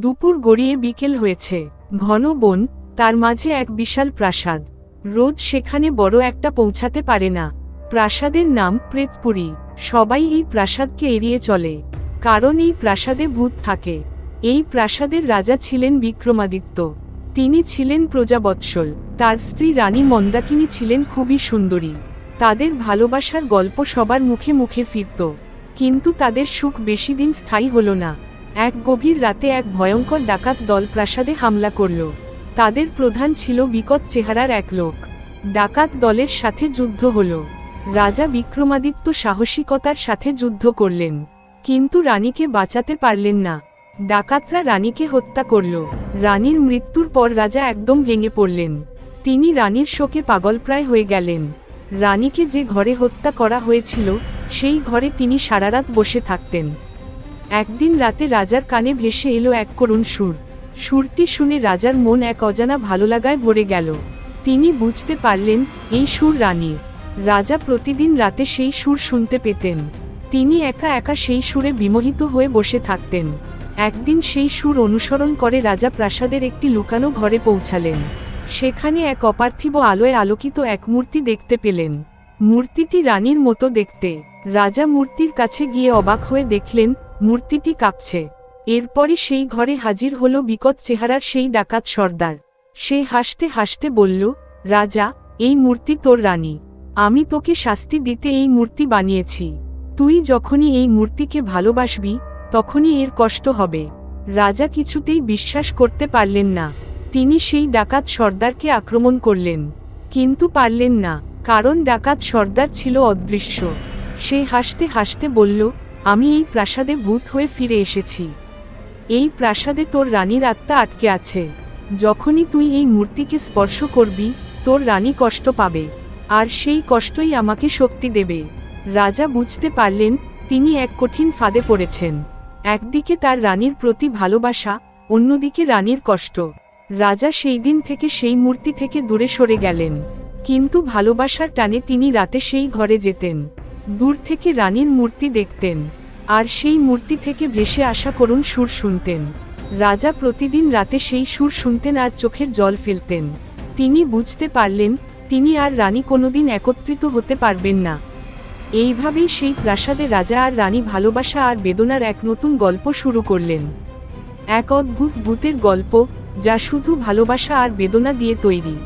দুপুর গড়িয়ে বিকেল হয়েছে। ঘন বন, তার মাঝে এক বিশাল প্রাসাদ। রোদ সেখানে বড় একটা পৌঁছাতে পারে না। প্রাসাদের নাম প্রেতপুরী। সবাই এই প্রাসাদকে এড়িয়ে চলে। কারণ এই প্রাসাদে ভূত থাকে। এই প্রাসাদের রাজা ছিলেন বিক্রমাদিত্য। তিনি ছিলেন প্রজাবৎসল। তার স্ত্রী রানী মন্দাকিনী ছিলেন খুবই সুন্দরী। তাদের ভালোবাসার গল্প সবার মুখে মুখে ফিরত। কিন্তু তাদের সুখ বেশি দিন স্থায়ী হল না। এক গভীর রাতে এক ভয়ঙ্কর ডাকাত দল প্রাসাদে হামলা করল। তাদের প্রধান ছিল বিকট চেহারার এক লোক। ডাকাত দলের সাথে যুদ্ধ হল। রাজা বিক্রমাদিত্য সাহসিকতার সাথে যুদ্ধ করলেন। কিন্তু রানীকে বাঁচাতে পারলেন না। ডাকাতরা রানীকে হত্যা করল। রানীর মৃত্যুর পর রাজা একদম ভেঙে পড়লেন। তিনি রানীর শোকে পাগলপ্রায় হয়ে গেলেন। রানীকে যে ঘরে হত্যা করা হয়েছিল, সেই ঘরে তিনি সারারাত বসে থাকতেন। একদিন রাতে রাজার কানে ভেসে এলো এক করুণ সুর। সুরটি শুনে রাজার মন এক অজানা ভালো লাগায় ভরে গেল। তিনি বুঝতে পারলেন, এই সুর রানীর। রাজা প্রতিদিন রাতে সেই সুর শুনতে পেতেন। তিনি একা একা সেই সুরে বিমোহিত হয়ে বসে থাকতেন। একদিন সেই সুর অনুসরণ করে রাজা প্রাসাদের একটি লুকানো ঘরে পৌঁছালেন। সেখানে এক অপার্থিব আলোয় আলোকিত এক মূর্তি দেখতে পেলেন। মূর্তিটি রানীর মতো দেখতে। রাজা মূর্তির কাছে গিয়ে অবাক হয়ে দেখলেন মূর্তিটি কাঁপছে। এরপরই সেই ঘরে হাজির হল বিকট চেহারার সেই ডাকাত সর্দার। সে হাসতে হাসতে বলল, রাজা, এই মূর্তি তোর রানী। আমি তোকে শাস্তি দিতে এই মূর্তি বানিয়েছি। তুই যখনই এই মূর্তিকে ভালোবাসবি, তখনই এর কষ্ট হবে। রাজা কিছুতেই বিশ্বাস করতে পারলেন না। তিনি সেই ডাকাত সর্দারকে আক্রমণ করলেন। কিন্তু পারলেন না, কারণ ডাকাত সর্দার ছিল অদৃশ্য। সে হাসতে হাসতে বলল আমি এই প্রাসাদে ভূত হয়ে ফিরে এসেছি। এই প্রাসাদে তোর রানীর আত্মা আটকে আছে। যখনই তুই এই মূর্তিকে স্পর্শ করবি, তোর রানী কষ্ট পাবে। আর সেই কষ্টই আমাকে শক্তি দেবে। রাজা বুঝতে পারলেন, তিনি এক কঠিন ফাঁদে পড়েছেন। একদিকে তার রানীর প্রতি ভালোবাসা, অন্যদিকে রানীর কষ্ট। রাজা সেই দিন থেকে সেই মূর্তি থেকে দূরে সরে গেলেন। কিন্তু ভালোবাসার টানে তিনি রাতে সেই ঘরে যেতেন। দূর থেকে রানীর মূর্তি দেখতেন, আর সেই মূর্তি থেকে ভেসে আসা করুণ সুর শুনতেন। রাজা প্রতিদিন রাতে সেই সুর শুনতেন আর চোখের জল ফেলতেন। তিনি বুঝতে পারলেন, তিনি আর রানী কোনোদিন একত্রিত হতে পারবেন না। এইভাবেই সেই প্রাসাদে রাজা আর রানী ভালোবাসা আর বেদনার এক নতুন গল্প শুরু করলেন। এক অদ্ভুত ভূতের গল্প, যা শুধু ভালোবাসা আর বেদনা দিয়ে তৈরি।